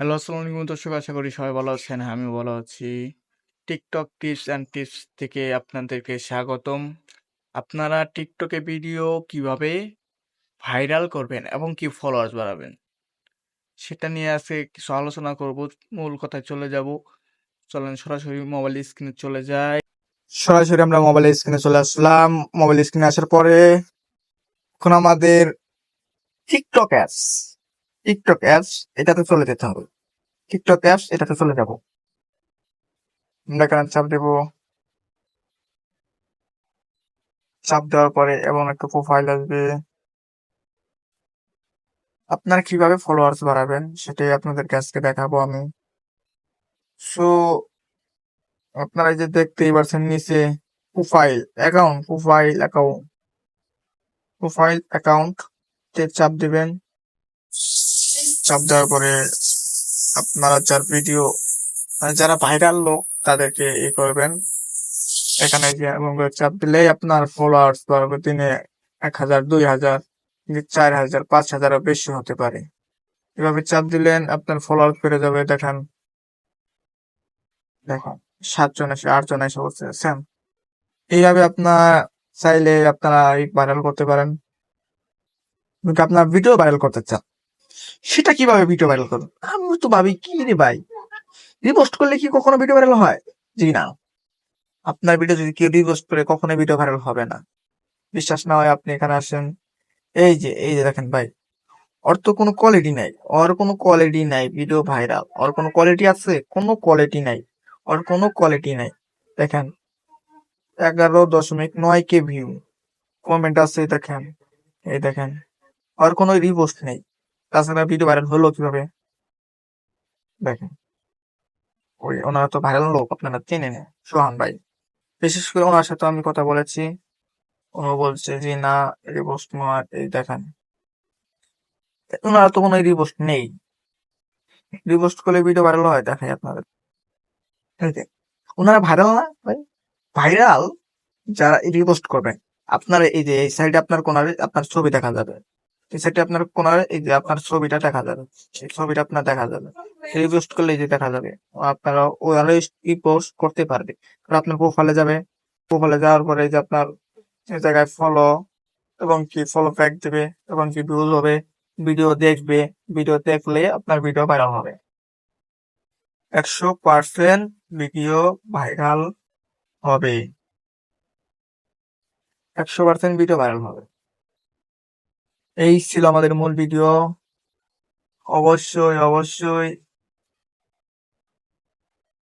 Hello, আসসালামু আলাইকুম দর্শক, আশা করি সবাই ভালো আছেন আমি ভালো আছি। টিকটক টিপস অ্যান্ড টিপস থেকে আপনাদেরকে স্বাগতম। আপনারা টিকটকে ভিডিও কীভাবে ভাইরাল করবেন এবং কি ফলোয়ার্স বাড়াবেন, সেটা নিয়ে আজকে কিছু আলোচনা করব। মূল কথায় চলে যাব। চলেন, সরাসরি মোবাইল স্ক্রিনে চলে যাই। সরাসরি আমরা মোবাইল স্ক্রিনে চলে আসলাম। মোবাইল স্ক্রিনে আসার পরে এখন আমাদের টিকটক অ্যাপস টিকটক অ্যাপস এটাতে চলে যেতে হবে। টিকটক অ্যাপস এটাতে চলে যাব। আমরা এখানে চাপ দেব। চাপ দেওয়ার পরে এবং একটা প্রোফাইল আসবে। আপনারা কীভাবে ফলোয়ার্স বাড়াবেন সেটাই আপনাদেরকে আজকে দেখাবো আমি। সো আপনারা এই যে দেখতেই পারছেন নিচে profile account profile account profile account চাপ দিবেন। চাপ দেওয়ার পরে আপনারা যার ভিডিও মানে যারা ভাইরাল লোক, তাদেরকে ই করবেন। এখানে যে এবং চাপ দিলেই আপনার ফলোয়ার্স বাড়বে দিনে এক হাজার, দুই হাজার চার হাজার, পাঁচ হাজারও বেশি হতে পারে। এভাবে চাপ দিলেন, আপনার ফলোয়ার বেড়ে যাবে। দেখেন। দেখুন, সাতজন এসে, আটজন এসে বলছেন এইভাবে আপনার চাইলে আপনারা ভাইরাল করতে পারেন। আপনার ভিডিও ভাইরাল করতে চান সেটা কীভাবে ভিডিও ভাইরাল করবেন আমি তো ভাবি, কি রে ভাই? রিপোস্ট করলে কি কখনো ভিডিও ভাইরাল হয়? জি না। আপনার ভিডিও যদি কেউ রিপোস্ট করে কখনো ভিডিও ভাইরাল হবে না। বিশ্বাস না হয় আপনি এখানে আসেন। এই যে এই যে দেখেন ভাই, ওর তো কোনো কোয়ালিটি নাই। ওর কোনো কোয়ালিটি নাই ভিডিও ভাইরাল ওর কোনো কোয়ালিটি আছে? কোনো কোয়ালিটি নাই। ওর কোনো কোয়ালিটি নাই। দেখেন, এগারো দশমিক নয় কে ভিউ কমেন্ট আছে, দেখেন। এই দেখেন আর কোনো রিপোস্ট নেই। তাছাড়া ভিডিও ভাইরাল হলো কীভাবে? দেখেন। ওই ওনারা তো ভাইরাল লোক, আপনারা চেনেন। সোহান ভাই। বিশেষ করে ওনার সাথে আমি কথা বলেছি। ও বলছে যে, না রিপোস্ট মার এই দেখেন। ওনারা তো কোনো রিপোস্ট নেই। রিপোস্ট করলে ভিডিও ভাইরাল হয় দেখাই আপনাদের। ওনারা ভাইরাল না ভাই? ভাইরাল যারা রিপোস্ট করবেন আপনার এই যে, এই সাইডে আপনার কোনারে আপনার ছবি দেখা যাবে। সাইডে আপনার কোনারে এই যে আপনার ছবিটা দেখা যাবে। সেই ছবিটা আপনার দেখা যাবে। রিপোস্ট করলে যে দেখা যাবে। আপনারা ওরা পোস্ট করতে পারবে। কারণ আপনার প্রোফাইলে যাবে। প্রোফাইলে যাওয়ার পরে যে আপনার জায়গায় ফলো এবং কি ফলো ব্যাক দেবে এবং কি ভিউজ হবে ভিডিও দেখবে। ভিডিও দেখলে আপনার ভিডিও ভাইরাল হবে। একশো পার্সেন্ট ভিডিও ভাইরাল হবে। একশো পার্সেন্ট ভিডিও ভাইরাল হবে। এই ছিল আমাদের মূল ভিডিও অবশ্যই অবশ্যই।